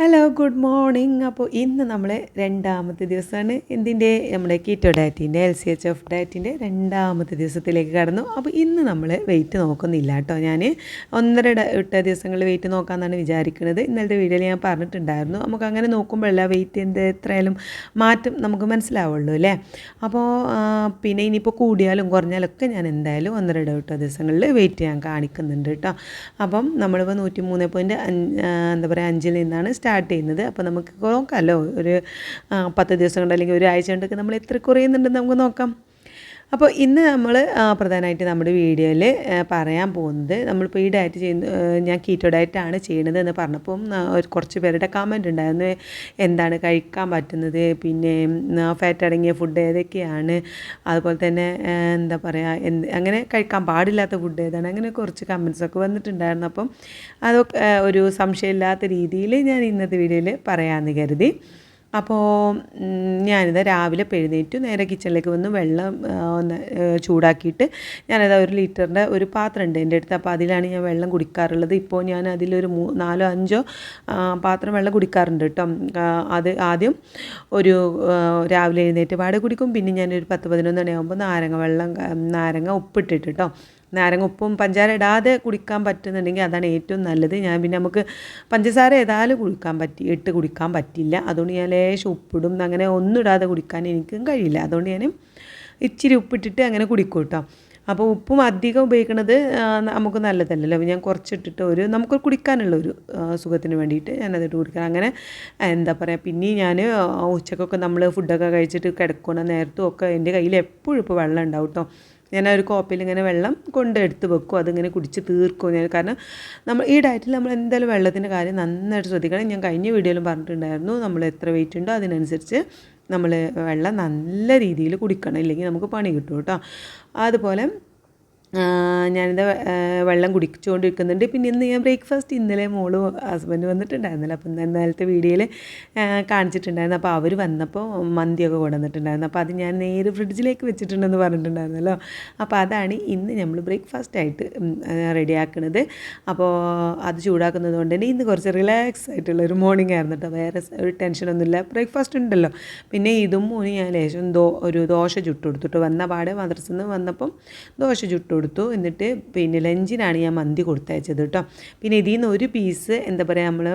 Hello good morning അപ്പോൾ ഇന്ന് നമ്മളെ രണ്ടാമത്തെ ദിവസമാണ്. എന്തിന്റെ? നമ്മുടെ കീറ്റോ ഡയറ്റിന്റെ എൽ സി എച്ച് എഫ് ഡയറ്റിന്റെ രണ്ടാമത്തെ ദിവസത്തിലേക്ക് കടന്നു. അപ്പോൾ ഇന്ന് നമ്മൾ വെയിറ്റ് നോക്കുന്നില്ല കേട്ടോ ഞാൻ ഒന്നര ഇട്ട ദിവസങ്ങളിൽ വെയിറ്റ് നോക്കാമെന്നാണ് വിചാരിക്കുന്നത് ഇന്നലത്തെ വീഡിയോയിൽ ഞാൻ പറഞ്ഞിട്ടുണ്ടായിരുന്നു. നമുക്ക് അങ്ങനെ നോക്കുമ്പോഴല്ല വെയിറ്റ് എന്ത് എത്രയായാലും മാറ്റം നമുക്ക് മനസ്സിലാവുള്ളൂ അല്ലേ? അപ്പോൾ പിന്നെ ഇനിയിപ്പോൾ കൂടിയാലും കുറഞ്ഞാലൊക്കെ ഞാൻ എന്തായാലും ഒന്നര ഇട്ട ദിവസങ്ങളിൽ വെയിറ്റ് ഞാൻ കാണിക്കുന്നുണ്ട് കേട്ടോ. അപ്പം നമ്മളിപ്പോൾ നൂറ്റി മൂന്ന് പോയിന്റ് എന്താ പറയുക അഞ്ചിൽ നിന്നാണ് സ്റ്റാർട്ട് ചെയ്യുന്നത്. അപ്പോൾ നമുക്ക് നോക്കാമല്ലോ ഒരു പത്ത് ദിവസം കൊണ്ട് അല്ലെങ്കിൽ ഒരാഴ്ച കൊണ്ടൊക്കെ നമ്മൾ എത്ര കുറയുന്നുണ്ടെന്ന് നമുക്ക് നോക്കാം. അപ്പോൾ ഇന്ന് നമ്മൾ പ്രധാനമായിട്ട് നമ്മുടെ വീഡിയോയിൽ പറയാൻ പോകുന്നത് നമ്മളിപ്പോൾ ഈ ഡയറ്റ് ചെയ്യുന്ന ഞാൻ കീറ്റോ ഡയറ്റാണ് ചെയ്യണത് എന്ന് പറഞ്ഞപ്പം കുറച്ച് പേരുടെ കമന്റ് ഉണ്ടായിരുന്നു. എന്താണ് കഴിക്കാൻ പറ്റുന്നത്? പിന്നെ ഫാറ്റ് അടങ്ങിയ ഫുഡ് ഏതൊക്കെയാണ്? അതുപോലെ തന്നെ എന്താ പറയുക എന്ത് അങ്ങനെ കഴിക്കാൻ പാടില്ലാത്ത ഫുഡ് ഏതാണ്? അങ്ങനെ കുറച്ച് കമൻസൊക്കെ വന്നിട്ടുണ്ടായിരുന്നു. അപ്പം അതൊക്കെ ഒരു സംശയമില്ലാത്ത രീതിയിൽ ഞാൻ ഇന്നത്തെ വീഡിയോയിൽ പറയാമെന്ന് കരുതി. അപ്പോൾ ഞാനിത് രാവിലെ എഴുന്നേറ്റു. നേരെ കിച്ചണിലേക്ക് വന്ന് വെള്ളം ഒന്ന് ചൂടാക്കിയിട്ട് ഞാനത് ഒരു ലിറ്ററിന്റെ ഒരു പാത്രം ഉണ്ട് എന്റെ അടുത്ത്. അപ്പോൾ അതിലാണ് ഞാൻ വെള്ളം കുടിക്കാറുള്ളത്. ഇപ്പോൾ ഞാൻ അതിലൊരു മൂ നാലോ അഞ്ചോ പാത്രം വെള്ളം കുടിക്കാറുണ്ട് കേട്ടോ. അത് ആദ്യം ഒരു രാവിലെ എഴുന്നേറ്റ് പാടെ കുടിക്കും. പിന്നെ ഞാനൊരു പത്ത് പതിനൊന്ന് മണിയാകുമ്പോൾ നാരങ്ങ വെള്ളം നാരങ്ങ ഉപ്പിട്ടിട്ട് കേട്ടോ. നാരങ്ങ ഉപ്പും പഞ്ചാര ഇടാതെ കുടിക്കാൻ പറ്റുന്നുണ്ടെങ്കിൽ അതാണ് ഏറ്റവും നല്ലത്. ഞാൻ പിന്നെ നമുക്ക് പഞ്ചസാര ഏതായാലും കുടിക്കാൻ പറ്റി ഇട്ട് കുടിക്കാൻ പറ്റില്ല. അതുകൊണ്ട് ഞാൻ ലേശം ഉപ്പിടും. അങ്ങനെ ഒന്നും ഇടാതെ കുടിക്കാൻ എനിക്കും കഴിയില്ല. അതുകൊണ്ട് ഞാൻ ഇച്ചിരി ഉപ്പിട്ടിട്ട് അങ്ങനെ കുടിക്കും കേട്ടോ. അപ്പോൾ ഉപ്പും അധികം ഉപയോഗിക്കുന്നത് നമുക്ക് നല്ലതല്ലല്ലോ. ഞാൻ കുറച്ചിട്ടിട്ട് ഒരു നമുക്ക് കുടിക്കാനുള്ള ഒരു സുഖത്തിന് വേണ്ടിയിട്ട് ഞാനതിട്ട് കുടിക്കണം. അങ്ങനെ എന്താ പറയുക പിന്നെ ഞാൻ ഉച്ചക്കൊക്കെ നമ്മൾ ഫുഡൊക്കെ കഴിച്ചിട്ട് കിടക്കുന്ന നേരത്തും ഒക്കെ എന്റെ കയ്യിൽ എപ്പോഴും ഇപ്പോൾ വെള്ളം ഉണ്ടാവും കേട്ടോ. ഞാൻ ഒരു കോപ്പയിൽ ഇങ്ങനെ വെള്ളം കൊണ്ട് എടുത്ത് വെക്കും. അതിങ്ങനെ കുടിച്ച് തീർക്കും ഞാൻ. കാരണം നമ്മൾ ഈ ഡയറ്റിൽ നമ്മൾ എന്തായാലും വെള്ളത്തിന്റെ കാര്യം നന്നായിട്ട് ശ്രദ്ധിക്കണം. ഞാൻ കഴിഞ്ഞ വീഡിയോയിലും പറഞ്ഞിട്ടുണ്ടായിരുന്നു. നമ്മൾ എത്ര വെയിറ്റ് ഉണ്ടോ അതിനനുസരിച്ച് നമ്മൾ വെള്ളം നല്ല രീതിയിൽ കുടിക്കണം. ഇല്ലെങ്കിൽ നമുക്ക് പണി കിട്ടും കേട്ടോ. അതുപോലെ ഞാനിത് വെള്ളം കുടിച്ചുകൊണ്ടിരിക്കുന്നുണ്ട്. പിന്നെ ഇന്ന് ഞാൻ ബ്രേക്ക്ഫാസ്റ്റ് ഇന്നലെ മോൾ ഹസ്ബൻഡ് വന്നിട്ടുണ്ടായിരുന്നില്ല. അപ്പം ഇന്ന് ഇന്നലത്തെ വീഡിയോയിൽ കാണിച്ചിട്ടുണ്ടായിരുന്നു. അപ്പോൾ അവർ വന്നപ്പോൾ മന്തിയൊക്കെ കൊണ്ടുവന്നിട്ടുണ്ടായിരുന്നു. അപ്പോൾ അത് ഞാൻ നേരെ ഫ്രിഡ്ജിലേക്ക് വെച്ചിട്ടുണ്ടെന്ന് പറഞ്ഞിട്ടുണ്ടായിരുന്നല്ലോ. അപ്പോൾ അതാണ് ഇന്ന് നമ്മൾ ബ്രേക്ക്ഫാസ്റ്റ് ആയിട്ട് റെഡിയാക്കുന്നത് അപ്പോൾ അത് ചൂടാക്കുന്നത് കൊണ്ട് തന്നെ ഇന്ന് കുറച്ച് റിലാക്സ് ആയിട്ടുള്ള ഒരു മോർണിംഗ് ആയിരുന്നു കേട്ടോ. വേറെ ഒരു ടെൻഷനൊന്നുമില്ല ബ്രേക്ക്ഫാസ്റ്റ് ഉണ്ടല്ലോ. പിന്നെ ഇതും ഞാൻ ലേശം ദോ ഒരു ദോശ ചുട്ട് കൊടുത്തിട്ട്. വന്ന പാടെ മദ്രസിൽ നിന്ന് വന്നപ്പം ദോശ ചുട്ട് കൊടുത്തു. എന്നിട്ട് പിന്നെ ലഞ്ചിനാണ് ഞാൻ മന്തി കൊടുത്തയച്ചത് കേട്ടോ പിന്നെ ഇതിൽ നിന്ന് ഒരു പീസ് എന്താ പറയുക നമ്മൾ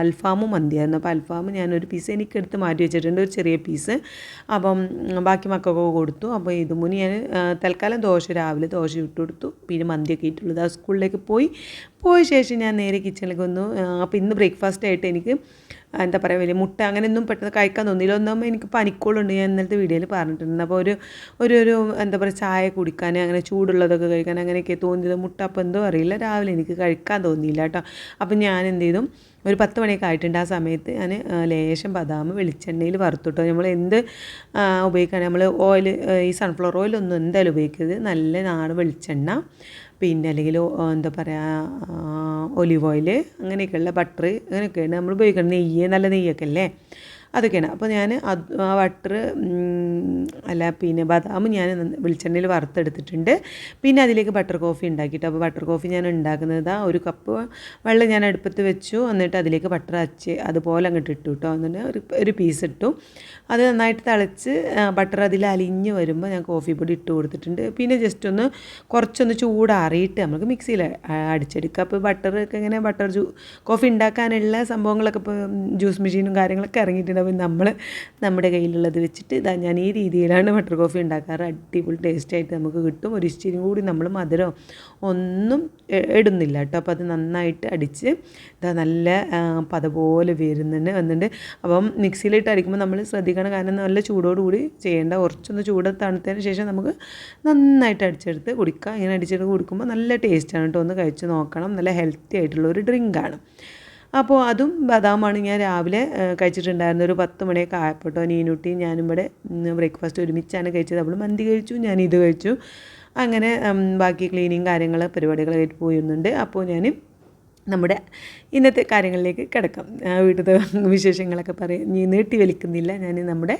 അൽഫാമും മന്തിയായിരുന്നു. അപ്പോൾ അൽഫാം ഞാനൊരു പീസ് എനിക്കെടുത്ത് മാറ്റി വെച്ചിട്ടുണ്ട്. ഒരു ചെറിയ പീസ് അപ്പം ബാക്കി മക്കൾക്കൊക്കെ കൊടുത്തു. അപ്പോൾ ഇത് മുന്നേ ഞാൻ തൽക്കാലം ദോശ രാവിലെ ദോശ ഇട്ട് കൊടുത്തു. പിന്നെ മന്തിയൊക്കെ ഇട്ടുള്ളത് ആ സ്കൂളിലേക്ക് പോയി. പോയ ശേഷം ഞാൻ നേരെ കിച്ചണിലേക്ക് വന്നു. അപ്പോൾ ഇന്ന് ബ്രേക്ക്ഫാസ്റ്റ് ആയിട്ട് എനിക്ക് എന്താ പറയുക വലിയ മുട്ട അങ്ങനെയൊന്നും പെട്ടെന്ന് കഴിക്കാൻ തോന്നിയില്ല. ഒന്നാകുമ്പോൾ എനിക്ക് പനിക്കോളുണ്ട് ഞാൻ ഇന്നലത്തെ വീഡിയോയിൽ പറഞ്ഞിട്ടുണ്ട്. അപ്പോൾ ഒരു ഒരു ഒരു എന്താ പറയുക ചായ കുടിക്കാൻ അങ്ങനെ ചൂടുള്ളതൊക്കെ കഴിക്കാൻ അങ്ങനെയൊക്കെ തോന്നിയത് മുട്ട. അപ്പോൾ എന്തോ അറിയില്ല രാവിലെ എനിക്ക് കഴിക്കാൻ തോന്നിയില്ല കേട്ടോ. അപ്പം ഞാൻ എന്ത് ചെയ്തു? ഒരു പത്ത് മണിയൊക്കെ ആയിട്ടുണ്ട് ആ സമയത്ത് ഞാൻ ലേശം ബദാം വെളിച്ചെണ്ണയിൽ വറുത്തുട്ടോ നമ്മൾ എന്ത് ഉപയോഗിക്കുകയാണെങ്കിൽ നമ്മൾ ഓയിൽ ഈ സൺഫ്ലവർ ഓയിലൊന്നും എന്തായാലും ഉപയോഗിക്കരുത്. നല്ല നാടൻ വെളിച്ചെണ്ണ പിന്നെ അല്ലെങ്കിൽ എന്താ പറയുക ഒലിവ് ഓയിൽ അങ്ങനെയൊക്കെയുള്ള ബട്ടർ അങ്ങനെയൊക്കെയാണ് നമ്മൾ ഉപയോഗിക്കുന്നത് നെയ്യ് നല്ല നെയ്യൊക്കെ അല്ലേ? അതൊക്കെയാണ്. അപ്പോൾ ഞാൻ അത് ആ ബട്ടർ അല്ല പിന്നെ ബദാം ഞാൻ വെളിച്ചെണ്ണയിൽ വറുത്തെടുത്തിട്ടുണ്ട്. പിന്നെ അതിലേക്ക് ബട്ടർ കോഫി ഉണ്ടാക്കിയിട്ട് അപ്പോൾ ബട്ടർ കോഫി ഞാൻ ഉണ്ടാക്കുന്നത് ഒരു കപ്പ് വെള്ളം ഞാൻ അടുപ്പത്ത് വെച്ചു. എന്നിട്ട് അതിലേക്ക് ബട്ടർ അച്ച് അതുപോലെ അങ്ങോട്ട് ഇട്ടു കേട്ടോ എന്നിട്ട് ഒരു ഒരു പീസ് ഇട്ടു. അത് നന്നായിട്ട് തിളച്ച് ബട്ടർ അതിൽ അലിഞ്ഞ് വരുമ്പോൾ ഞാൻ കോഫി പൊടി ഇട്ട് കൊടുത്തിട്ടുണ്ട്. പിന്നെ ജസ്റ്റ് ഒന്ന് കുറച്ചൊന്ന് ചൂടാറിയിട്ട് നമുക്ക് മിക്സിയിൽ അടിച്ചെടുക്കുക അപ്പോൾ ബട്ടർ ഒക്കെ ഇങ്ങനെ ബട്ടർ ജ്യൂ കോഫി ഉണ്ടാക്കാനുള്ള സംഭവങ്ങളൊക്കെ ഇപ്പോൾ ജ്യൂസ് മെഷീനും കാര്യങ്ങളൊക്കെ ഇറങ്ങിയിട്ടുണ്ട്. അപ്പോൾ നമ്മൾ നമ്മുടെ കയ്യിലുള്ളത് വെച്ചിട്ട് ഇതാ ഞാൻ ഈ രീതിയിലാണ് ബട്ടർ കോഫി ഉണ്ടാക്കാറ്. അടിപൊളി ടേസ്റ്റ് ആയിട്ട് നമുക്ക് കിട്ടും. ഒരു ഇച്ചിരി കൂടി നമ്മൾ മധുരം ഒന്നും ഇടുന്നില്ല കേട്ടോ. അപ്പോൾ അത് നന്നായിട്ട് അടിച്ച് ഇതാ നല്ല പതപോലെ പോലെ വരുന്നുണ്ട് വന്നിട്ട് അപ്പം മിക്സിയിലിട്ട് അരിക്കുമ്പോൾ നമ്മൾ ശ്രദ്ധിക്കണം. കാരണം നല്ല ചൂടോടുകൂടി ചെയ്യേണ്ട കുറച്ചൊന്ന് ചൂട് തണുത്തതിന് ശേഷം നമുക്ക് നന്നായിട്ട് അടിച്ചെടുത്ത് കുടിക്കുക ഇങ്ങനെ അടിച്ചെടുത്ത് കുടിക്കുമ്പോൾ നല്ല ടേസ്റ്റാണ് കേട്ടോ. ഒന്ന് കഴിച്ച് നോക്കണം. നല്ല ഹെൽത്തി ആയിട്ടുള്ള ഒരു ഡ്രിങ്കാണ് അപ്പോൾ അതും ബദാമാണ് ഞാൻ രാവിലെ കഴിച്ചിട്ടുണ്ടായിരുന്നത്. ഒരു പത്ത് മണിയൊക്കെ ആയപ്പോൾ നീനുട്ടി ഞാനും ഇവിടെ ബ്രേക്ക്ഫാസ്റ്റ് ഒരുമിച്ചാണ് കഴിച്ചത്. അവൾ മന്തി കഴിച്ചു ഞാൻ ഇത് കഴിച്ചു. അങ്ങനെ ബാക്കി ക്ലീനിങ് കാര്യങ്ങൾ പരിപാടികളായിട്ട് പോയിരുന്നുണ്ട്. അപ്പോൾ ഞാൻ നമ്മുടെ ഇന്നത്തെ കാര്യങ്ങളിലേക്ക് കിടക്കാം. വീട്ടിലെ വീട്ടിലത്തെ വിശേഷങ്ങളൊക്കെ പറയാം. നീ നീട്ടി വലിക്കുന്നില്ല. ഞാൻ നമ്മുടെ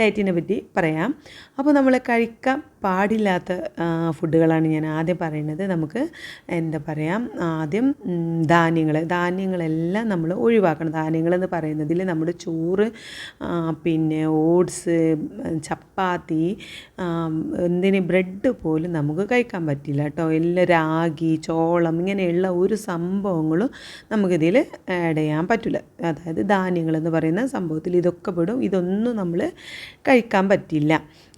ഡയറ്റിനെ പറ്റി പറയാം. അപ്പോൾ നമ്മൾ കഴിക്കാൻ പാടില്ലാത്ത ഫുഡുകളാണ് ഞാൻ ആദ്യം പറയുന്നത്. നമുക്ക് എന്താ പറയുക ആദ്യം ധാന്യങ്ങൾ ധാന്യങ്ങളെല്ലാം നമ്മൾ ഒഴിവാക്കണം. ധാന്യങ്ങളെന്ന് പറയുന്നതിൽ നമ്മുടെ ചോറ് പിന്നെ ഓട്സ് ചപ്പാത്തി എന്തിന് ബ്രെഡ് പോലും നമുക്ക് കഴിക്കാൻ പറ്റില്ല കേട്ടോ. എല്ലാം രാഗി ചോളം ഇങ്ങനെയുള്ള ഒരു സംഭവങ്ങളും നമുക്കിതിൽ ആഡ് ചെയ്യാൻ പറ്റില്ല. അതായത് ധാന്യങ്ങളെന്ന് പറയുന്ന സംഭവത്തിൽ ഇതൊക്കെ പെടും. ഇതൊന്നും നമ്മൾ കഴിക്കാൻ പറ്റില്ല.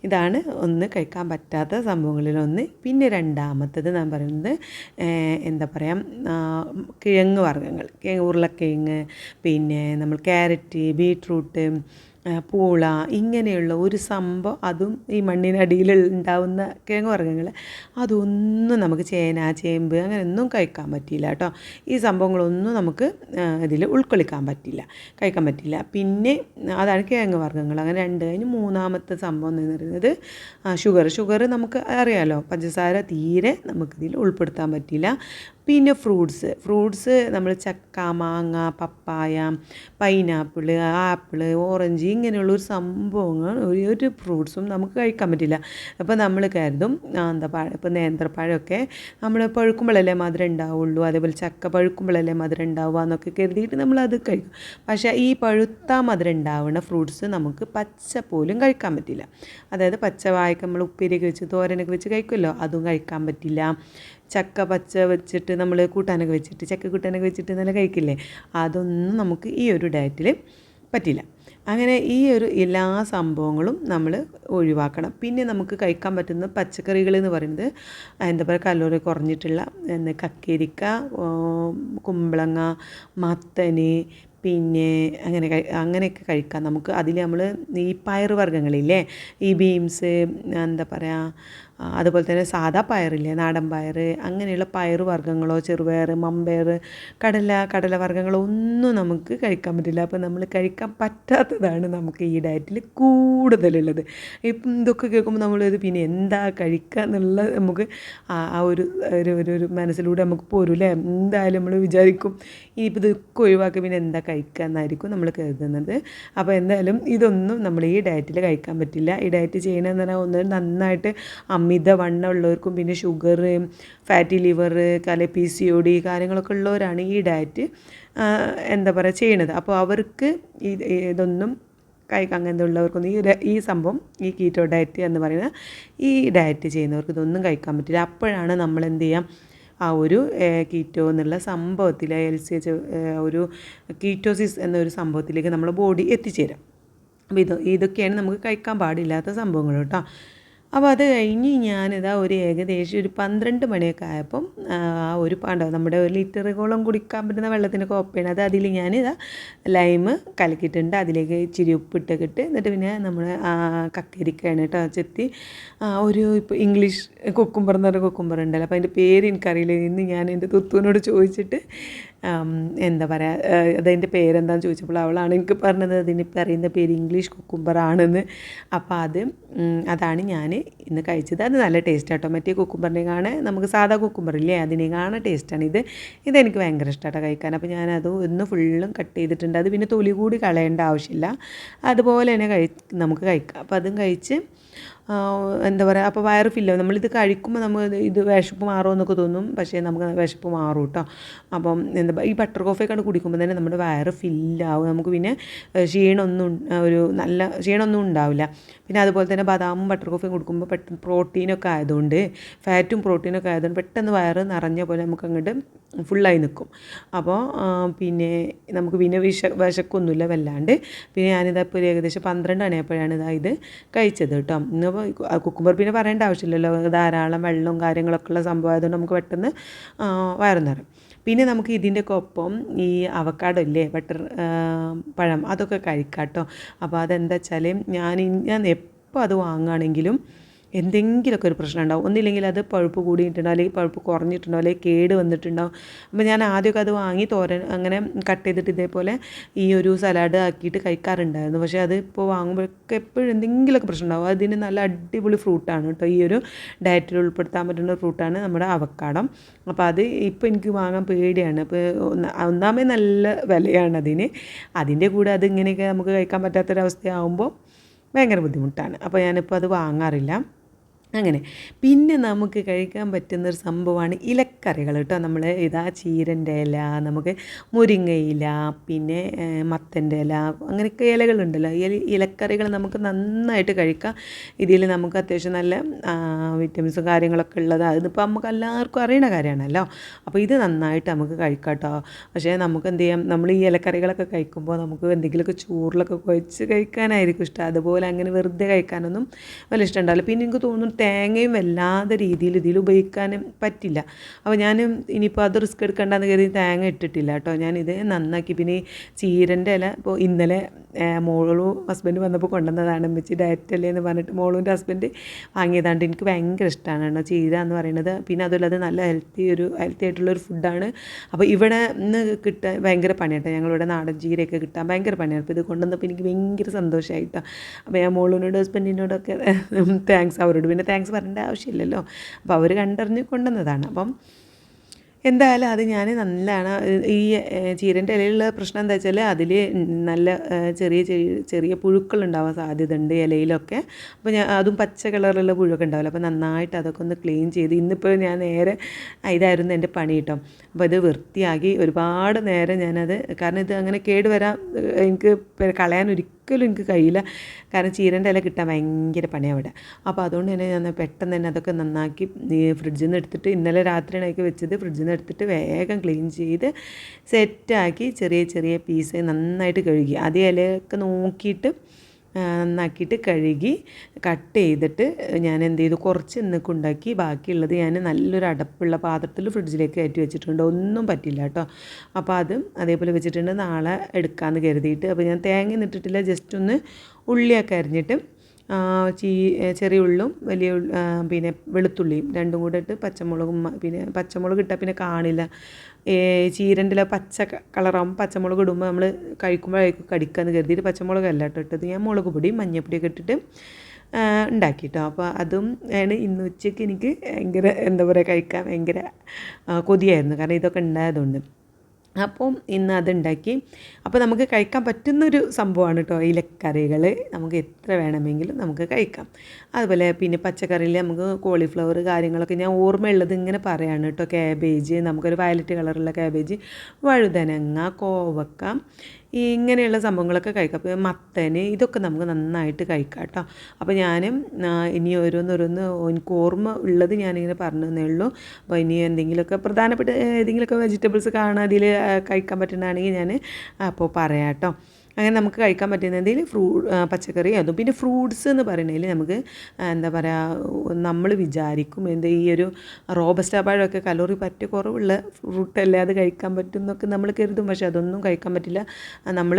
ഇതാണ് ഒന്ന് കഴിക്കാൻ പറ്റാത്ത സംഭവങ്ങളിലൊന്ന് പിന്നെ രണ്ടാമത്തത് ഞാൻ പറയുന്നത് എന്താ പറയുക കിഴങ്ങ് വർഗങ്ങൾ ഉരുളക്കിഴങ്ങ് പിന്നെ നമ്മൾ ക്യാരറ്റ് ബീട്രൂട്ട് പൂള ഇങ്ങനെയുള്ള ഒരു സംഭവം അതും ഈ മണ്ണിനടിയിൽ ഉണ്ടാവുന്ന കിഴങ്ങ് വർഗങ്ങൾ അതൊന്നും നമുക്ക് ചേന ചേമ്പ് അങ്ങനെ ഒന്നും കഴിക്കാൻ പറ്റിയില്ല കേട്ടോ. ഈ സംഭവങ്ങളൊന്നും നമുക്ക് ഇതിൽ ഉൾക്കൊള്ളിക്കാൻ പറ്റില്ല കഴിക്കാൻ പറ്റില്ല പിന്നെ അതാണ് കിഴങ്ങ് വർഗങ്ങൾ. അങ്ങനെ രണ്ട് കഴിഞ്ഞ് മൂന്നാമത്തെ സംഭവം എന്ന് പറയുന്നത് ഷുഗർ. ഷുഗർ നമുക്ക് അറിയാമല്ലോ പഞ്ചസാര തീരെ നമുക്കിതിൽ ഉൾപ്പെടുത്താൻ പറ്റില്ല പിന്നെ ഫ്രൂട്ട്സ്. ഫ്രൂട്ട്സ് നമ്മൾ ചക്ക മാങ്ങ പപ്പായ പൈനാപ്പിൾ ആപ്പിൾ ഓറഞ്ച് ഇങ്ങനെയുള്ള ഒരു സംഭവങ്ങൾ ഒരു ഫ്രൂട്ട്സും നമുക്ക് കഴിക്കാൻ പറ്റില്ല. അപ്പോൾ നമ്മൾ കരുതും എന്താ പഴം ഇപ്പോൾ നേന്ത്രപ്പഴമൊക്കെ നമ്മൾ പഴുക്കുമ്പോഴല്ലേ മധുരം ഉണ്ടാവുള്ളൂ. അതേപോലെ ചക്ക പഴുക്കുമ്പോഴല്ലേ മധുരം ഉണ്ടാവുക എന്നൊക്കെ കരുതിയിട്ട് നമ്മളത് കഴിക്കും. പക്ഷേ ഈ പഴുത്ത മധുരം ഉണ്ടാവുന്ന ഫ്രൂട്ട്സ് നമുക്ക് പച്ച പോലും കഴിക്കാൻ പറ്റില്ല. അതായത് പച്ച വായ്ക്ക നമ്മൾ ഉപ്പേരിയൊക്കെ വെച്ച് തോരനൊക്കെ വെച്ച് കഴിക്കുമല്ലോ അതും കഴിക്കാൻ പറ്റില്ല. ചക്ക പച്ച വെച്ചിട്ട് നമ്മൾ കൂട്ടാനൊക്കെ വെച്ചിട്ട് ചക്ക കൂട്ടാനൊക്കെ വെച്ചിട്ട് നല്ല കഴിക്കില്ലേ? അതൊന്നും നമുക്ക് ഈ ഒരു ഡയറ്റിൽ പറ്റില്ല. അങ്ങനെ ഈ ഒരു എല്ലാ സംഭവങ്ങളും നമ്മൾ ഒഴിവാക്കണം. പിന്നെ നമുക്ക് കഴിക്കാൻ പറ്റുന്ന പച്ചക്കറികൾ എന്ന് പറയുന്നത് എന്താ പറയുക കലോറി കുറഞ്ഞിട്ടുള്ള എന്താ കക്കരിക്ക കുമ്പളങ്ങ മത്തന് പിന്നെ അങ്ങനെ അങ്ങനെയൊക്കെ കഴിക്കാം. നമുക്ക് അതിൽ നമ്മൾ ഈ പയർ വർഗങ്ങളില്ലേ ഈ ബീൻസ് എന്താ പറയുക അതുപോലെ തന്നെ സാധാ പയറില്ലേ നാടൻ പയർ അങ്ങനെയുള്ള പയർ വർഗങ്ങളോ ചെറുപയർ മമ്പയർ കടല കടല വർഗങ്ങളോ ഒന്നും നമുക്ക് കഴിക്കാൻ പറ്റില്ല. അപ്പോൾ നമ്മൾ കഴിക്കാൻ പറ്റാത്തതാണ് നമുക്ക് ഈ ഡയറ്റിൽ കൂടുതലുള്ളത്. ഇപ്പം ഇതൊക്കെ കേൾക്കുമ്പോൾ നമ്മളിത് പിന്നെ എന്താ കഴിക്കുക എന്നുള്ള നമുക്ക് ആ ഒരു ഒരു ഒരു മനസ്സിലൂടെ നമുക്ക് പോരൂലേ എന്തായാലും നമ്മൾ വിചാരിക്കും ഇനിയിപ്പോൾ ഇതൊക്കെ ഒഴിവാക്കി പിന്നെ എന്താ കഴിക്കുക എന്നായിരിക്കും നമ്മൾ കരുതുന്നത്. അപ്പോൾ എന്തായാലും ഇതൊന്നും നമ്മൾ ഈ ഡയറ്റിൽ കഴിക്കാൻ പറ്റില്ല. ഈ ഡയറ്റ് ചെയ്യണമെന്ന് പറഞ്ഞാൽ ഒന്ന് നന്നായിട്ട് വണ്ണമുള്ളവർക്കും പിന്നെ ഷുഗർ ഫാറ്റി ലിവർ കല പി സി ഒ ഡി കാര്യങ്ങളൊക്കെ ഉള്ളവരാണ് ഈ ഡയറ്റ് എന്താ പറയുക ചെയ്യണത്. അപ്പോൾ അവർക്ക് ഈ ഇതൊന്നും കൈക്ക് അങ്ങനത്തെ ഉള്ളവർക്കൊന്നും ഈ ഈ സംഭവം ഈ കീറ്റോ ഡയറ്റ് എന്ന് പറയുന്ന ഈ ഡയറ്റ് ചെയ്യുന്നവർക്ക് ഇതൊന്നും കഴിക്കാൻ പറ്റില്ല. അപ്പോഴാണ് നമ്മൾ എന്ത് ചെയ്യാം? ആ ഒരു കീറ്റോ എന്നുള്ള സംഭവത്തിൽ എൽ സി എച്ച് ഒരു കീറ്റോസിസ് എന്നൊരു സംഭവത്തിലേക്ക് നമ്മുടെ ബോഡി എത്തിച്ചേരാം. അപ്പോൾ ഇത് ഇതൊക്കെയാണ് നമുക്ക് കഴിക്കാൻ പാടില്ലാത്ത സംഭവങ്ങൾ കേട്ടോ. അപ്പോൾ അത് കഴിഞ്ഞ് ഞാനിതാ ഒരു ഏകദേശം ഒരു പന്ത്രണ്ട് മണിയൊക്കെ ആയപ്പം ആ ഒരു പാണ്ടോ നമ്മുടെ ഒരു ലിറ്ററുകളോളം കുടിക്കാൻ പറ്റുന്ന വെള്ളത്തിന്റെ കോപ്പയാണ് അത് അതിൽ ഞാനിതാ ലൈമ് കലക്കിയിട്ടുണ്ട്. അതിലേക്ക് ഇച്ചിരി ഉപ്പിട്ടൊക്കെ ഇട്ട് എന്നിട്ട് പിന്നെ നമ്മൾ കക്കരിക്കാണ് കേട്ടോ ചെത്തി ഒരു ഇപ്പോൾ ഇംഗ്ലീഷ് കുക്കുംബർ എന്ന് പറഞ്ഞ കുക്കുംബർ ഉണ്ടല്ലോ. അപ്പോൾ അതിന്റെ പേര് എനിക്കറിയില്ല. ഇന്ന് ഞാൻ എന്റെ തുത്തുവിനോട് ചോദിച്ചിട്ട് എന്താ പറയുക അതതിന്റെ പേരെന്താണെന്ന് ചോദിച്ചപ്പോൾ അവളാണ് എനിക്ക് പറഞ്ഞത് അതിന് പറയുന്ന പേര് ഇംഗ്ലീഷ് കുക്കുംബറാണെന്ന് അപ്പോൾ അത് അതാണ് ഞാൻ ഇന്ന് കഴിച്ചത്. അത് നല്ല ടേസ്റ്റ് ആട്ടോ. മറ്റേ കുക്കുംബറിനെക്കാണ് നമുക്ക് സാധാ കുക്കുംബർ ഇല്ലേ അതിനെക്കാണ് ടേസ്റ്റാണ് ഇത്. ഇതെനിക്ക് ഭയങ്കര ഇഷ്ടമാട്ടോ കഴിക്കാൻ. അപ്പോൾ ഞാനത് ഒന്ന് ഫുള്ളും കട്ട് ചെയ്തിട്ടുണ്ട്. അത് പിന്നെ തൊലി കൂടി കളയേണ്ട ആവശ്യമില്ല. അതുപോലെ തന്നെ കഴി നമുക്ക് കഴിക്കാം. അപ്പോൾ അതും കഴിച്ച് എന്താ പറയുക അപ്പോൾ വയറ് ഫില്ലാവും നമ്മളിത് കഴിക്കുമ്പോൾ നമ്മൾ ഇത് വിശപ്പ് മാറുമെന്നൊക്കെ തോന്നും. പക്ഷേ നമുക്ക് വിശപ്പ് മാറും കേട്ടോ അപ്പം എന്താ ഈ ബട്ടർ കോഫിയൊക്കെ കുടിക്കുമ്പോൾ തന്നെ നമ്മുടെ വയറ് ഫില്ലാവും നമുക്ക് പിന്നെ ക്ഷീണമൊന്നും ഒരു നല്ല ക്ഷീണമൊന്നും ഉണ്ടാവില്ല. പിന്നെ അതുപോലെ തന്നെ ബദാമും ബട്ടർ കോഫിയും കൊടുക്കുമ്പോൾ പെട്ടെന്ന് പ്രോട്ടീനൊക്കെ ആയതുകൊണ്ട് ഫാറ്റും പ്രോട്ടീനൊക്കെ ആയതുകൊണ്ട് പെട്ടെന്ന് വയറ് നിറഞ്ഞ പോലെ നമുക്ക് അങ്ങോട്ട് ഫുള്ളായി നിൽക്കും അപ്പോൾ പിന്നെ നമുക്ക് പിന്നെ വിശ വിശക്കൊന്നുമില്ല വല്ലാണ്ട്. പിന്നെ ഞാനിതാ ഇപ്പോൾ ഏകദേശം പന്ത്രണ്ട് മണിയപ്പോഴാണ് ഇതാ ഇത് കഴിച്ചത് കേട്ടോ ഇന്ന് കുക്കുംബർ പിന്നെ പറയേണ്ട ആവശ്യമില്ലല്ലോ. ധാരാളം വെള്ളവും കാര്യങ്ങളൊക്കെ ഉള്ള സംഭവമായതുകൊണ്ട് നമുക്ക് പെട്ടെന്ന് വയറുന്നറും പിന്നെ നമുക്ക് ഇതിന്റെയൊക്കെ ഒപ്പം ഈ അവക്കാടോ ഇല്ലേ ബട്ടർ പഴം അതൊക്കെ കഴിക്കാം കേട്ടോ. അപ്പോൾ അതെന്താ വെച്ചാൽ ഞാൻ ഞാൻ എപ്പോൾ അത് വാങ്ങുകയാണെങ്കിലും എന്തെങ്കിലുമൊക്കെ ഒരു പ്രശ്നം ഉണ്ടാവും. ഒന്നില്ലെങ്കിൽ അത് പഴുപ്പ് കൂടിയിട്ടുണ്ടോ അല്ലെങ്കിൽ പഴുപ്പ് കുറഞ്ഞിട്ടുണ്ടോ അല്ലെങ്കിൽ കേട് വന്നിട്ടുണ്ടോ. അപ്പോൾ ഞാൻ ആദ്യമൊക്കെ അത് വാങ്ങി തോരൻ അങ്ങനെ കട്ട് ചെയ്തിട്ട് ഇതേപോലെ ഈ ഒരു സലാഡ് ആക്കിയിട്ട് കഴിക്കാറുണ്ടായിരുന്നു. പക്ഷേ അത് ഇപ്പോൾ വാങ്ങുമ്പോഴൊക്കെ എപ്പോഴും എന്തെങ്കിലുമൊക്കെ പ്രശ്നം ഉണ്ടാവും. അതിന് നല്ല അടിപൊളി ഫ്രൂട്ടാണ് കേട്ടോ. ഈ ഒരു ഡയറ്റിൽ ഉൾപ്പെടുത്താൻ പറ്റുന്ന ഫ്രൂട്ടാണ് നമ്മുടെ അവക്കാടം. അപ്പോൾ അത് ഇപ്പോൾ എനിക്ക് വാങ്ങാൻ പേടിയാണ്. അപ്പോൾ ഒന്നാമേ നല്ല വിലയാണ് അതിന്. അതിന്റെ കൂടെ അത് ഇങ്ങനെയൊക്കെ നമുക്ക് കഴിക്കാൻ പറ്റാത്തൊരവസ്ഥയാവുമ്പോൾ ഭയങ്കര ബുദ്ധിമുട്ടാണ്. അപ്പോൾ ഞാനിപ്പോൾ അത് വാങ്ങാറില്ല. അങ്ങനെ. പിന്നെ നമുക്ക് കഴിക്കാൻ പറ്റുന്നൊരു സംഭവമാണ് ഇലക്കറികൾ കേട്ടോ. നമ്മൾ ഇതാ ചീരന്റെ ഇല നമുക്ക് മുരിങ്ങയില പിന്നെ മത്തന്റെ ഇല അങ്ങനെയൊക്കെ ഇലകളുണ്ടല്ലോ. ഇലക്കറികൾ നമുക്ക് നന്നായിട്ട് കഴിക്കാം. ഇതിൽ നമുക്ക് അത്യാവശ്യം നല്ല വിറ്റമിൻസും കാര്യങ്ങളൊക്കെ ഉള്ളത്. അതിപ്പോൾ നമുക്ക് എല്ലാവർക്കും അറിയണ കാര്യമാണല്ലോ. അപ്പോൾ ഇത് നന്നായിട്ട് നമുക്ക് കഴിക്കാം കേട്ടോ. പക്ഷേ നമുക്ക് എന്ത് ചെയ്യാം? നമ്മൾ ഈ ഇലക്കറികളൊക്കെ കഴിക്കുമ്പോൾ നമുക്ക് എന്തെങ്കിലുമൊക്കെ ചോറിലൊക്കെ കുഴച്ച് കഴിക്കാനായിരിക്കും ഇഷ്ടം. അതുപോലെ അങ്ങനെ വെറുതെ കഴിക്കാനൊന്നും വലിയ ഇഷ്ടമുണ്ടാവില്ല പിന്നെ എനിക്ക് തോന്നുന്നു തേങ്ങയും വല്ലാതെ രീതിയിൽ ഇതിൽ ഉപയോഗിക്കാനും പറ്റില്ല. അപ്പോൾ ഞാൻ ഇനിയിപ്പോൾ അത് റിസ്ക് എടുക്കേണ്ടെന്ന് കരുതി തേങ്ങ ഇട്ടിട്ടില്ല കേട്ടോ. ഞാനിത് നന്നാക്കി. പിന്നെ ചീരന്റെ ഇല ഇപ്പോൾ ഇന്നലെ മോളും ഹസ്ബൻഡ് വന്നപ്പോൾ കൊണ്ടുവന്നതാണ്. വെച്ച് ഡയറ്റ് അല്ലേ എന്ന് പറഞ്ഞിട്ട് മോളുന്റെ ഹസ്ബൻഡ് വാങ്ങിയതാണ്ട് എനിക്ക് ഭയങ്കര ഇഷ്ടമാണ് കേട്ടോ ചീര എന്ന് പറയുന്നത്. പിന്നെ അതുപോലെ അത് നല്ല ഹെൽത്തി ഒരു ഹെൽത്തി ആയിട്ടുള്ളൊരു ഫുഡാണ് അപ്പോൾ ഇവിടെ നിന്ന് കിട്ടാൻ ഭയങ്കര പണിയാട്ടോ ഞങ്ങളിവിടെ നാടൻ ചീരയൊക്കെ കിട്ടാൻ ഭയങ്കര പണിയാണ്. അപ്പോൾ ഇത് കൊണ്ടുവന്നപ്പോൾ എനിക്ക് ഭയങ്കര സന്തോഷമായിട്ടോ അപ്പോൾ ഞാൻ മോളിനോട് ഹസ്ബൻഡിനോടൊക്കെ താങ്ക്സ് അവരോട്. പിന്നെ താങ്ക്സ് പറയേണ്ട ആവശ്യമില്ലല്ലോ. അപ്പോൾ അവർ കണ്ടറിഞ്ഞ് കൊണ്ടുവന്നതാണ്. അപ്പം എന്തായാലും അത് ഞാൻ നല്ലതാണ്. ഈ ചീരന്റെ ഇലയിലുള്ള പ്രശ്നം എന്താ വെച്ചാൽ അതിൽ നല്ല ചെറിയ ചെറിയ പുഴുക്കൾ ഉണ്ടാവാൻ സാധ്യത ഉണ്ട് ഇലയിലൊക്കെ. അപ്പോൾ ഞാൻ അതും പച്ച കളറിലുള്ള പുഴുക്കൾ ഉണ്ടാവില്ല. അപ്പോൾ നന്നായിട്ട് അതൊക്കെ ഒന്ന് ക്ലീൻ ചെയ്ത് ഇന്നിപ്പോൾ ഞാൻ നേരെ ഇതായിരുന്നു എന്റെ പണി കേട്ടോ. അപ്പോൾ ഇത് വൃത്തിയാക്കി ഒരുപാട് നേരം ഞാനത് കാരണം ഇത് അങ്ങനെ കേട് വരാൻ എനിക്ക് കളയാൻ ഒരിക്കലും എനിക്ക് കഴിയില്ല. കാരണം ചീരന്റെ ഇല കിട്ടാൻ ഭയങ്കര പണിയാണ് അവിടെ. അപ്പോൾ അതുകൊണ്ട് തന്നെ ഞാൻ പെട്ടെന്ന് തന്നെ അതൊക്കെ നന്നാക്കി ഫ്രിഡ്ജിൽ നിന്ന് എടുത്തിട്ട് ഇന്നലെ രാത്രിയാണ് അതിലേക്ക് വെച്ചത്. ഫ്രിഡ്ജിൽ നിന്ന് എടുത്തിട്ട് വേഗം ക്ലീൻ ചെയ്ത് സെറ്റാക്കി ചെറിയ ചെറിയ പീസ് നന്നായിട്ട് കഴുകി. അതേ ഇലയൊക്കെ നോക്കിയിട്ട് നന്നാക്കിയിട്ട് കഴുകി കട്ട് ചെയ്തിട്ട് ഞാൻ എന്ത് ചെയ്തു? കുറച്ച് എന്നൊക്കെ ഉണ്ടാക്കി. ബാക്കിയുള്ളത് ഞാൻ നല്ലൊരു അടപ്പുള്ള പാത്രത്തിൽ ഫ്രിഡ്ജിലേക്ക് കയറ്റി വെച്ചിട്ടുണ്ട്. ഒന്നും പറ്റില്ല കേട്ടോ. അപ്പോൾ അതും അതേപോലെ വെച്ചിട്ടുണ്ട്. നാളെ എടുക്കാമെന്ന് കരുതിയിട്ട്. അപ്പോൾ ഞാൻ തേങ്ങ നിട്ടിട്ടില്ല ജസ്റ്റ് ഒന്ന് ഉള്ളിയൊക്കെ അരിഞ്ഞിട്ട് ചീ ചെറിയ ഉള്ളും വലിയ പിന്നെ വെളുത്തുള്ളിയും രണ്ടും കൂടെ ഇട്ട് പച്ചമുളകും പിന്നെ പച്ചമുളക് ഇട്ടാൽ പിന്നെ കാണില്ല. ചീരന്റെ പച്ച കളറാകുമ്പോൾ പച്ചമുളക് ഇടുമ്പോൾ നമ്മൾ കഴിക്കുമ്പോഴേക്കും കടിക്കാന്ന് കരുതിയിട്ട് പച്ചമുളക് അല്ല കേട്ടോ ഇട്ടത്. ഞാൻ മുളക് പൊടിയും മഞ്ഞൾപ്പൊടിയൊക്കെ ഇട്ടിട്ട് ഉണ്ടാക്കി കേട്ടോ അപ്പോൾ അതും ആണ് ഇന്ന് ഉച്ചയ്ക്ക് എനിക്ക് ഭയങ്കര എന്താ പറയുക കഴിക്കാൻ ഭയങ്കര കൊതിയായിരുന്നു. കാരണം ഇതൊക്കെ ഉണ്ടായതുകൊണ്ട്. അപ്പം ഇന്ന് അതുണ്ടാക്കി. അപ്പോൾ നമുക്ക് കഴിക്കാൻ പറ്റുന്നൊരു സംഭവമാണ് കേട്ടോ ഇലക്കറികൾ നമുക്ക് എത്ര വേണമെങ്കിലും നമുക്ക് കഴിക്കാം. അതുപോലെ പിന്നെ പച്ചക്കറിയിൽ നമുക്ക് കോളിഫ്ലവർ കാര്യങ്ങളൊക്കെ ഞാൻ ഓർമ്മയുള്ളത് ഇങ്ങനെ പറയാണ് കേട്ടോ ക്യാബേജ് നമുക്കൊരു വയലറ്റ് കളറുള്ള ക്യാബേജ് വഴുതനങ്ങ കോവക്ക ഈ ഇങ്ങനെയുള്ള സംഭവങ്ങളൊക്കെ കഴിക്കാം. അപ്പോൾ മത്തന് ഇതൊക്കെ നമുക്ക് നന്നായിട്ട് കഴിക്കാം കേട്ടോ. അപ്പോൾ ഞാനും ഇനി ഓരോന്നോരോന്ന് എനിക്ക് ഓർമ്മ ഉള്ളത് ഞാനിങ്ങനെ പറഞ്ഞു തന്നേ ഉള്ളൂ. അപ്പോൾ ഇനി എന്തെങ്കിലുമൊക്കെ പ്രധാനപ്പെട്ട ഏതെങ്കിലുമൊക്കെ വെജിറ്റബിൾസ് കാണാൻ അതിൽ കഴിക്കാൻ പറ്റുന്നതാണെങ്കിൽ ഞാൻ അപ്പോൾ പറയാം കേട്ടോ. അങ്ങനെ നമുക്ക് കഴിക്കാൻ പറ്റുന്ന എന്തെങ്കിലും ഫ്രൂ പച്ചക്കറി അതും. പിന്നെ ഫ്രൂട്ട്സ് എന്ന് പറയുന്നതിൽ നമുക്ക് എന്താ പറയുക നമ്മൾ വിചാരിക്കും എന്താ ഈ ഒരു റോബസ്റ്റ പഴമൊക്കെ കലോറി പറ്റ കുറവുള്ള ഫ്രൂട്ടല്ലേ അത് കഴിക്കാൻ പറ്റും എന്നൊക്കെ നമ്മൾ കരുതും. പക്ഷേ അതൊന്നും കഴിക്കാൻ പറ്റില്ല. നമ്മൾ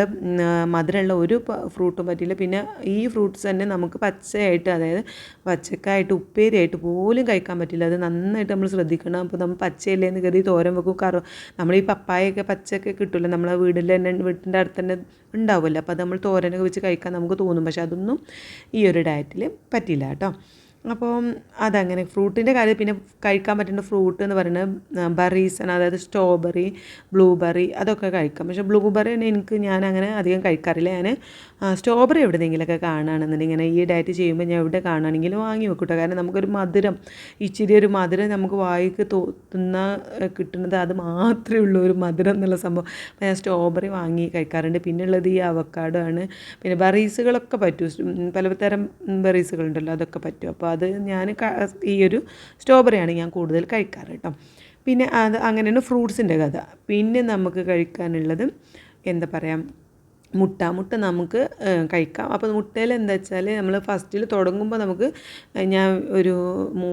മധുരമുള്ള ഒരു ഫ്രൂട്ടും പറ്റില്ല. പിന്നെ ഈ ഫ്രൂട്ട്സ് തന്നെ നമുക്ക് പച്ചയായിട്ട് അതായത് പച്ചക്കായിട്ട് ഉപ്പേരിയായിട്ട് പോലും കഴിക്കാൻ പറ്റില്ല. അത് നന്നായിട്ട് നമ്മൾ ശ്രദ്ധിക്കണം. അപ്പോൾ നമ്മൾ പച്ചയല്ലേ എന്ന് കരുതി തോരൻ വെക്കും. കറോ നമ്മൾ ഈ പപ്പായൊക്കെ പച്ചയൊക്കെ കിട്ടില്ല നമ്മളെ വീട്ടിൽ തന്നെ വീട്ടിന്റെ അടുത്ത് തന്നെ ഉണ്ടാവുമല്ലോ. അപ്പോൾ അത് നമ്മൾ തോരനൊക്കെ വെച്ച് കഴിക്കാൻ നമുക്ക് തോന്നും. പക്ഷെ അതൊന്നും ഈ ഒരു ഡയറ്റിൽ പറ്റില്ല കേട്ടോ. അപ്പോൾ അതങ്ങനെ ഫ്രൂട്ടിന്റെ കാര്യം പിന്നെ കഴിക്കാൻ പറ്റുന്ന ഫ്രൂട്ട് എന്ന് പറയുന്നത് ബറീസൺ ആണ് അതായത് സ്ട്രോബെറി ബ്ലൂബെറി അതൊക്കെ കഴിക്കാം. പക്ഷേ ബ്ലൂബെറി തന്നെ എനിക്ക് ഞാൻ അങ്ങനെ അധികം കഴിക്കാറില്ല. ഞാൻ സ്ട്രോബെറി എവിടെയെങ്കിലുമൊക്കെ കാണുകയാണെന്നുണ്ടെങ്കിൽ ഇങ്ങനെ ഈ ഡയറ്റ് ചെയ്യുമ്പോൾ ഞാൻ എവിടെ കാണുകയാണെങ്കിലും വാങ്ങി വെക്കൂട്ടോ കാരണം നമുക്കൊരു മധുരം ഇച്ചിരി ഒരു മധുരം നമുക്ക് വായിക്ക് തോന്നുന്ന കിട്ടുന്നത് അത് മാത്രമേ ഉള്ളൂ ഒരു മധുരം എന്നുള്ള സംഭവം. ഞാൻ സ്ട്രോബെറി വാങ്ങി കഴിക്കാറുണ്ട്. പിന്നെ ഉള്ളത് ഈ അവക്കാഡോ ആണ്. പിന്നെ ബറീസുകളൊക്കെ പറ്റും. പല പലതരം ബറീസുകളുണ്ടല്ലോ അതൊക്കെ പറ്റും. അപ്പോൾ അത് ഞാൻ ഈ ഒരു സ്ട്രോബെറിയാണ് ഞാൻ കൂടുതൽ കഴിക്കാറ് കേട്ടോ പിന്നെ അത് അങ്ങനെയാണ് ഫ്രൂട്ട്സിന്റെ കഥ. പിന്നെ നമുക്ക് കഴിക്കാനുള്ളത് എന്താ പറയുക മുട്ട. മുട്ട നമുക്ക് കഴിക്കാം. അപ്പോൾ മുട്ടയിൽ എന്താ വെച്ചാൽ നമ്മൾ ഫസ്റ്റിൽ തുടങ്ങുമ്പോൾ നമുക്ക് ഞാൻ ഒരു മൂ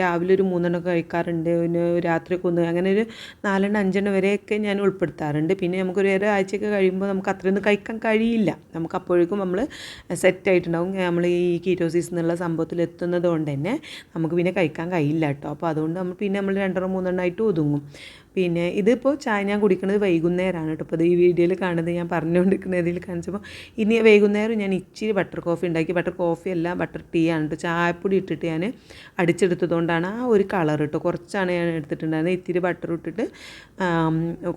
രാവിലെ ഒരു മൂന്നെണ്ണമൊക്കെ കഴിക്കാറുണ്ട്. പിന്നെ രാത്രിയൊക്കെ ഒന്ന് അങ്ങനെ ഒരു നാലെണ്ണം അഞ്ചെണ്ണം വരെയൊക്കെ ഞാൻ ഉൾപ്പെടുത്താറുണ്ട്. പിന്നെ നമുക്കൊരു ആഴ്ചയൊക്കെ കഴിയുമ്പോൾ നമുക്ക് അത്രയൊന്നും കഴിക്കാൻ കഴിയില്ല. നമുക്ക് അപ്പോഴേക്കും നമ്മൾ സെറ്റായിട്ടുണ്ടാവും നമ്മൾ ഈ കീറ്റോസിസ് എന്നുള്ള സംഭവത്തിൽ എത്തുന്നത് കൊണ്ട് തന്നെ നമുക്ക് പിന്നെ കഴിക്കാൻ കഴിയില്ല കേട്ടോ. അപ്പോൾ അതുകൊണ്ട് നമ്മൾ പിന്നെ നമ്മൾ രണ്ടെണ്ണം മൂന്നെണ്ണമായിട്ട് ഒതുങ്ങും. പിന്നെ ഇതിപ്പോൾ ചായ ഞാൻ കുടിക്കുന്നത് വൈകുന്നേരമാണ് കേട്ടോ. അപ്പോൾ ഈ വീഡിയോയിൽ കാണുന്നത് ഞാൻ പറഞ്ഞുകൊണ്ടിരിക്കുന്ന ഇതിൽ കാണിച്ചപ്പോൾ ഇനി വൈകുന്നേരം ഞാൻ ഇച്ചിരി ബട്ടർ കോഫി ഉണ്ടാക്കി. ബട്ടർ കോഫി അല്ല ബട്ടർ ടീ ആണ് കേട്ടോ. ചായപ്പൊടി ഇട്ടിട്ട് ഞാൻ അടിച്ചെടുത്തതുകൊണ്ടാണ് ആ ഒരു കളർ കേട്ടോ. കുറച്ചാണ് ഞാൻ എടുത്തിട്ടുണ്ടായിരുന്നത്. ഇത്തിരി ബട്ടർ ഇട്ടിട്ട്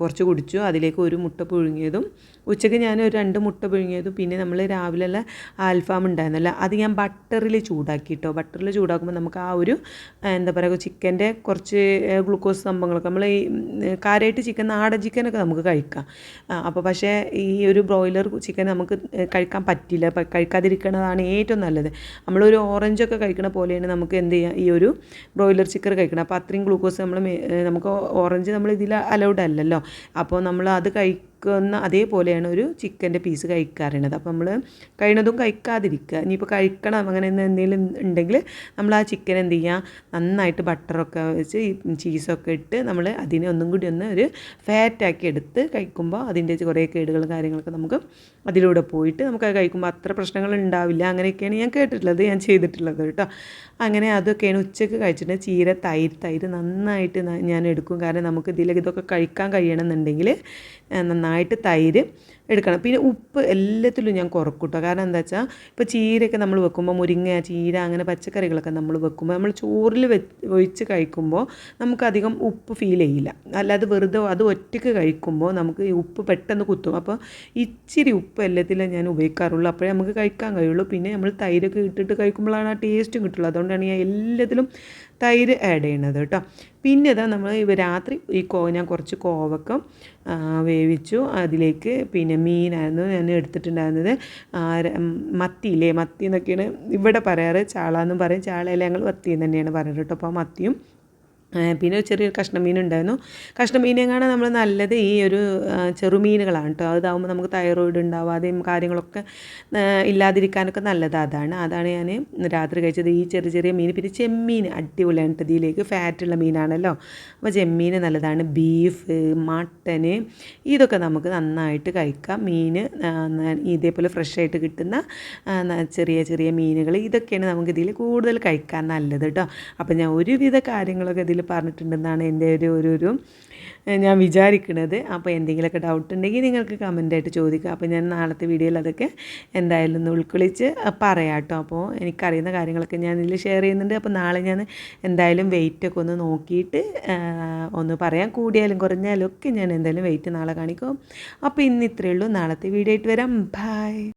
കുറച്ച് കുടിച്ചു. അതിലേക്ക് ഒരു മുട്ട പുഴുങ്ങിയതും ഉച്ചയ്ക്ക് ഞാൻ ഒരു രണ്ട് മുട്ട പുഴുങ്ങിയതും പിന്നെ നമ്മൾ രാവിലെ ആൽഫാം ഉണ്ടായിരുന്നല്ലോ അത് ഞാൻ ബട്ടറിൽ ചൂടാക്കി കേട്ടോ. ബട്ടറിൽ ചൂടാക്കുമ്പോൾ നമുക്ക് ആ ഒരു എന്താ പറയുക ചിക്കന്റെ കുറച്ച് ഗ്ലൂക്കോസ് സംഭവങ്ങളൊക്കെ നമ്മൾ ഈ കാര്യമായിട്ട് ചിക്കൻ നാടൻ ചിക്കനൊക്കെ നമുക്ക് കഴിക്കാം. അപ്പോൾ പക്ഷേ ഈ ഒരു ബ്രോയിലർ ചിക്കൻ നമുക്ക് കഴിക്കാൻ പറ്റില്ല. കഴിക്കാതിരിക്കുന്നതാണ് ഏറ്റവും നല്ലത്. നമ്മളൊരു ഓറഞ്ചൊക്കെ കഴിക്കണ പോലെയാണ് നമുക്ക് എന്ത് ചെയ്യാം ഈ ഒരു ബ്രോയിലർ ചിക്കൻ കഴിക്കണം അപ്പോൾ അത്രയും ഗ്ലൂക്കോസ് നമ്മൾ നമുക്ക് ഓറഞ്ച് നമ്മൾ ഇതിൽ അലൗഡ് അല്ലല്ലോ. അപ്പോൾ നമ്മൾ അത് കഴിക്കുന്ന അതേപോലെയാണ് ഒരു ചിക്കന്റെ പീസ് കഴിക്കാറുള്ളത്. അപ്പോൾ നമ്മൾ കഴിയുന്നതും കഴിക്കാതിരിക്കുക. ഇനിയിപ്പോൾ കഴിക്കണം അങ്ങനെ എന്തെങ്കിലും ഉണ്ടെങ്കിൽ നമ്മൾ ആ ചിക്കൻ എന്ത് ചെയ്യുക നന്നായിട്ട് ബട്ടറൊക്കെ വെച്ച് ചീസൊക്കെ ഇട്ട് നമ്മൾ അതിനെ ഒന്നും കൂടി ഒന്ന് ഒരു ഫാറ്റാക്കി എടുത്ത് കഴിക്കുമ്പോൾ അതിന്റെ കുറേ കേടുകളും കാര്യങ്ങളൊക്കെ നമുക്ക് അതിലൂടെ പോയിട്ട് നമുക്ക് അത് കഴിക്കുമ്പോൾ അത്ര പ്രശ്നങ്ങൾ ഉണ്ടാവില്ല. അങ്ങനെയൊക്കെയാണ് ഞാൻ കേട്ടിട്ടുള്ളത് ഞാൻ ചെയ്തിട്ടുള്ളത് കേട്ടോ. അങ്ങനെ അതൊക്കെയാണ് ഉച്ചയ്ക്ക് കഴിച്ചിട്ട് ചീര തൈര്. തൈര് നന്നായിട്ട് ഞാൻ എടുക്കും. കാരണം നമുക്ക് ഇതിലേക്ക് ഇതൊക്കെ കഴിക്കാൻ കഴിയണമെന്നുണ്ടെങ്കിൽ ഏഹ് നന്നായിട്ട് തൈര് എടുക്കണം. പിന്നെ ഉപ്പ് എല്ലാത്തിലും ഞാൻ കുറക്കൂട്ടോ കേട്ടോ കാരണം എന്താ വെച്ചാൽ ഇപ്പോൾ ചീരയൊക്കെ നമ്മൾ വെക്കുമ്പോൾ മുരിങ്ങ ചീര അങ്ങനെ പച്ചക്കറികളൊക്കെ നമ്മൾ വെക്കുമ്പോൾ നമ്മൾ ചോറിൽ വെ ഒഴിച്ച് കഴിക്കുമ്പോൾ നമുക്കധികം ഉപ്പ് ഫീൽ ചെയ്യില്ല. അല്ലാതെ വെറുതെ അത് ഒറ്റയ്ക്ക് കഴിക്കുമ്പോൾ നമുക്ക് ഈ ഉപ്പ് പെട്ടെന്ന് കുത്തും. അപ്പോൾ ഇച്ചിരി ഉപ്പ് എല്ലാത്തിലും ഞാൻ ഉപയോഗിക്കാറുള്ളൂ. അപ്പോഴേ നമുക്ക് കഴിക്കാൻ കഴിയുള്ളൂ. പിന്നെ നമ്മൾ തൈരൊക്കെ ഇട്ടിട്ട് കഴിക്കുമ്പോഴാണ് ആ ടേസ്റ്റും കിട്ടുള്ളൂ. അതുകൊണ്ടാണ് ഞാൻ എല്ലാത്തിലും തൈര് ആഡ് ചെയ്യണത് കേട്ടോ. പിന്നെ ഇതാ നമ്മൾ ഇവ രാത്രി ഈ കോ ഞാൻ കുറച്ച് കോവക്കം വേവിച്ചു. അതിലേക്ക് പിന്നെ മീനായിരുന്നു ഞാൻ എടുത്തിട്ടുണ്ടായിരുന്നത്. മത്തിയില്ലേ മത്തി എന്നൊക്കെയാണ് ഇവിടെ പറയാറ്. ചാള എന്നും പറയും. ചാളയിലെ ഞങ്ങൾ മത്തി തന്നെയാണ് പറയുന്നത് കേട്ടോ. അപ്പോൾ മത്തിയും പിന്നെ ഒരു ചെറിയൊരു കഷ്ണം മീനുണ്ടായിരുന്നു കഷ്ണം മീനെങ്ങാണ് നമ്മൾ നല്ലത് ഈ ഒരു ചെറുമീനുകളാണ് കേട്ടോ അതാവുമ്പോൾ നമുക്ക് തൈറോയിഡ് ഉണ്ടാവാതെയും കാര്യങ്ങളൊക്കെ ഇല്ലാതിരിക്കാനൊക്കെ നല്ലത് അതാണ്. അതാണ് ഞാൻ രാത്രി കഴിച്ചത് ഈ ചെറിയ ചെറിയ മീൻ. പിന്നെ ചെമ്മീൻ അടിപൊളിയാണ് ഇതിലേക്ക്. ഫാറ്റുള്ള മീനാണല്ലോ. അപ്പോൾ ചെമ്മീൻ നല്ലതാണ്. ബീഫ് മട്ടന് ഇതൊക്കെ നമുക്ക് നന്നായിട്ട് കഴിക്കാം. മീൻ ഇതേപോലെ ഫ്രഷ് ആയിട്ട് കിട്ടുന്ന ചെറിയ ചെറിയ മീനുകൾ ഇതൊക്കെയാണ് നമുക്ക് ഇതിൽ കൂടുതൽ കഴിക്കാൻ നല്ലത് കേട്ടോ അപ്പോൾ ഞാൻ ഒരുവിധ കാര്യങ്ങളൊക്കെ ഇതിൽ പറഞ്ഞിട്ടുണ്ടെന്നാണ് എന്റെ ഒരു ഒരു ഒരു ഞാൻ വിചാരിക്കുന്നത് അപ്പോൾ എന്തെങ്കിലുമൊക്കെ ഡൗട്ട് ഉണ്ടെങ്കിൽ നിങ്ങൾക്ക് കമന്റായിട്ട് ചോദിക്കുക അപ്പോൾ ഞാൻ നാളത്തെ വീഡിയോയിൽ അതൊക്കെ എന്തായാലും ഒന്ന് ഉൾക്കൊള്ളിച്ച് പറയാം കേട്ടോ. അപ്പോൾ എനിക്കറിയുന്ന കാര്യങ്ങളൊക്കെ ഞാൻ ഇതിൽ ഷെയർ ചെയ്യുന്നുണ്ട്. അപ്പോൾ നാളെ ഞാൻ എന്തായാലും വെയിറ്റൊക്കെ ഒന്ന് നോക്കിയിട്ട് ഒന്ന് പറയാം. കൂടിയാലും കുറഞ്ഞാലും ഒക്കെ ഞാൻ എന്തായാലും വെയിറ്റ് നാളെ കാണിക്കും. അപ്പോൾ ഇന്ന് ഇത്രയേ ഉള്ളൂ. നാളത്തെ വീഡിയോ ആയിട്ട് വരാം. ബൈ